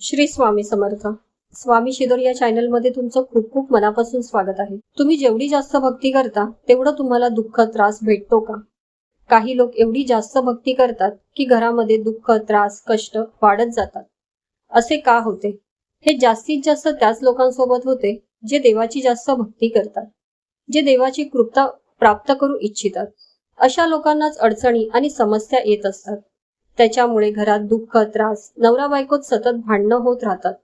श्री स्वामी समर्थ. स्वामी शिदोर या चॅनलमध्ये तुमचं खूप खूप मनापासून स्वागत आहे. तुम्ही जेवढी जास्त भक्ती करता तेवढं तुम्हाला दुःख त्रास भेटतो का? काही लोक एवढी जास्त भक्ती करतात की घरामध्ये दुःख त्रास कष्ट वाढत जातात. असे का होते? हे जास्तीत जास्त त्याच लोकांसोबत होते जे देवाची जास्त भक्ती करतात जे देवाची कृपा प्राप्त करू इच्छितात. अशा लोकांनाच अडचणी आणि समस्या येत असतात. त्याच्यामुळे घरात दुःख त्रास नवरा बायकोत सतत भांडणं होत राहतात.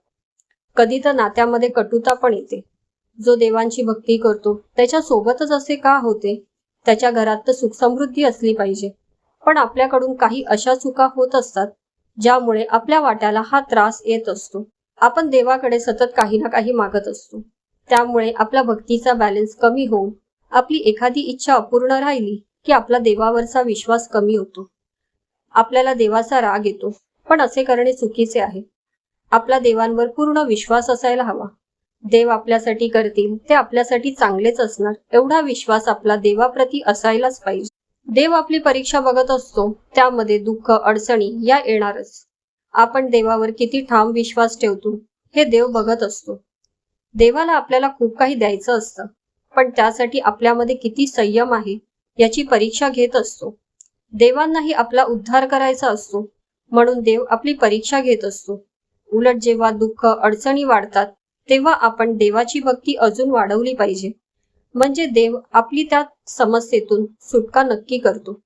कधी तर नात्यामध्ये कटुता पण येते. जो देवांची भक्ती करतो त्याच्या सोबतच असे का होते? त्याच्या घरात तर सुख समृद्धी असली पाहिजे. पण आपल्याकडून काही अशा चुका होत असतात ज्यामुळे आपल्या वाट्याला हा त्रास येत असतो. आपण देवाकडे सतत काही ना काही मागत असतो. त्यामुळे आपल्या भक्तीचा बॅलन्स कमी होऊन आपली एखादी इच्छा अपूर्ण राहिली की आपला देवावरचा विश्वास कमी होतो. आपल्याला देवाचा राग येतो. पण असे करणे चुकीचे आहे. आपला देवांवर पूर्ण विश्वास असायला हवा. देव आपल्यासाठी करतील ते आपल्यासाठी चांगलेच असणार. एवढा विश्वास आपला देवाप्रती असायलाच पाहिजे. देव आपली परीक्षा बघत असतो त्यामध्ये दुःख अडचणी या येणारच. आपण देवावर किती ठाम विश्वास ठेवतो हे देव बघत असतो. देवाला आपल्याला खूप काही द्यायचं असतं पण त्यासाठी आपल्यामध्ये किती संयम आहे याची परीक्षा घेत असतो. देवांनाही आपला उद्धार करायचा असतो. म्हणून देव आपली परीक्षा घेत असतो. उलट जेव्हा दुःख अडचणी वाढतात तेव्हा आपण देवाची भक्ती अजून वाढवली पाहिजे. म्हणजे देव आपली त्या समस्येतून सुटका नक्की करतो.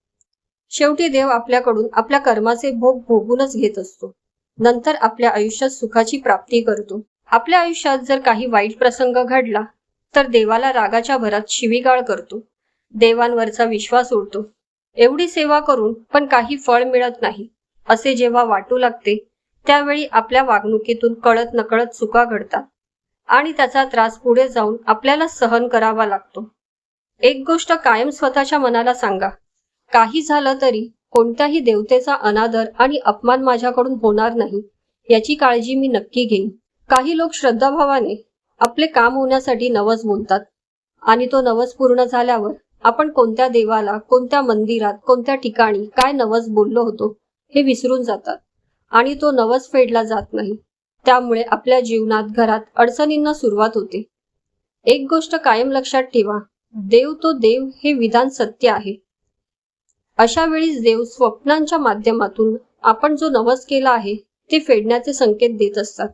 शेवटी देव आपल्याकडून आपल्या कर्माचे भोग भोगूनच घेत असतो. नंतर आपल्या आयुष्यात सुखाची प्राप्ती करतो. आपल्या आयुष्यात जर काही वाईट प्रसंग घडला तर देवाला रागाच्या भरात शिवीगाळ करतो. देवांवरचा विश्वास उडतो एवढी सेवा करून पण काही फळ मिळत नाही. असे जेव्हा वाटू लागते त्यावेळी आपल्या वागणुकीतून कळत नकळत चुका घडतात. आणि त्याचा त्रास पुढे जाऊन आपल्याला सहन करावा लागतो. एक गोष्ट कायम स्वतःच्या मनाला सांगा. काही झालं तरी कोणत्याही देवतेचा अनादर आणि अपमान माझ्याकडून होणार नाही याची काळजी मी नक्की घेईन. काही लोक श्रद्धाभावाने आपले काम होण्यासाठी नवस बोलतात आणि तो नवस पूर्ण झाल्यावर आपण कोणत्या देवाला कोणत्या मंदिरात कोणत्या ठिकाणी काय नवस बोललो होतो हे विसरून जातात. आणि तो नवस फेडला जात नाही. त्यामुळे आपल्या जीवनात घरात अडचणींना सुरुवात होते. एक गोष्ट कायम लक्षात ठेवा देव तो देव हे विधान सत्य आहे. अशा वेळीच देव स्वप्नांच्या माध्यमातून आपण जो नवस केला आहे ते फेडण्याचे संकेत देत असतात.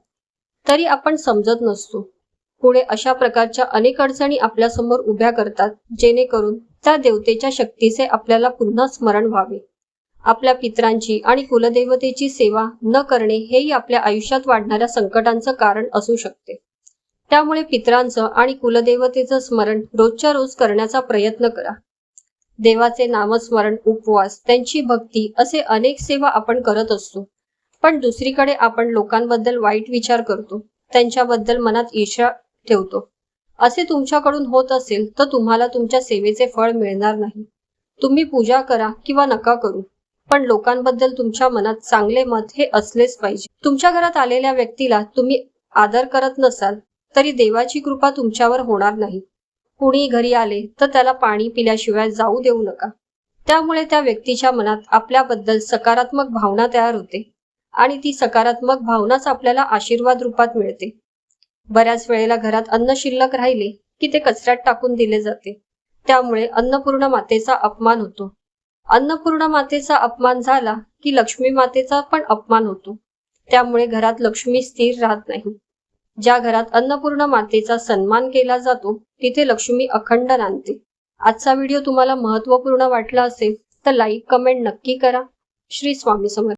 तरी आपण समजत नसतो. पुढे अशा प्रकारच्या अनेक अडचणी आपल्यासमोर उभ्या करतात जेणेकरून त्या देवतेच्या शक्तीचे आपल्याला पुन्हा स्मरण व्हावे. आपल्या पित्रांची आणि कुलदेवतेची सेवा न करणे हेही आपल्या आयुष्यात वाढणाऱ्या संकटांचं कारण असू शकते. त्यामुळे पित्रांचं आणि कुलदेवतेचं स्मरण रोजच्या रोज करण्याचा प्रयत्न करा. देवाचे नामस्मरण उपवास त्यांची भक्ती असे अनेक सेवा आपण करत असतो. पण दुसरीकडे आपण लोकांबद्दल वाईट विचार करतो. त्यांच्याबद्दल मनात ईर्षा ठेवतो. असे तुमच्याकडून होत असेल तर तुम्हाला तुमच्या सेवेचे फळ मिळणार नाही. तुम्ही पूजा करा किंवा नका करू पण लोकांबद्दल तुमच्या मनात चांगले मत हे असलेच पाहिजे. तुमच्या घरात आलेल्या व्यक्तीला तुम्ही आदर करत नसाल तरी देवाची कृपा तुमच्यावर होणार नाही. कुणी घरी आले तर त्याला पाणी पिल्याशिवाय जाऊ देऊ नका. त्यामुळे त्या व्यक्तीच्या मनात आपल्याबद्दल सकारात्मक भावना तयार होते आणि ती सकारात्मक भावनाच आपल्याला आशीर्वाद रूपात मिळते. बऱ्याच वेळेला घरात अन्न शिल्लक राहिले की ते कचऱ्यात टाकून दिले जाते. त्यामुळे अन्नपूर्ण मातेचा अपमान होतो. अन्नपूर्ण मातेचा अपमान झाला की लक्ष्मी मातेचा पण अपमान होतो. त्यामुळे घरात लक्ष्मी स्थिर राहत नाही. ज्या घरात अन्नपूर्ण मातेचा सन्मान केला जातो तिथे लक्ष्मी अखंड नांदते आजचा व्हिडिओ तुम्हाला महत्त्वपूर्ण वाटला असेल तर लाईक कमेंट नक्की करा. श्री स्वामी समर्थ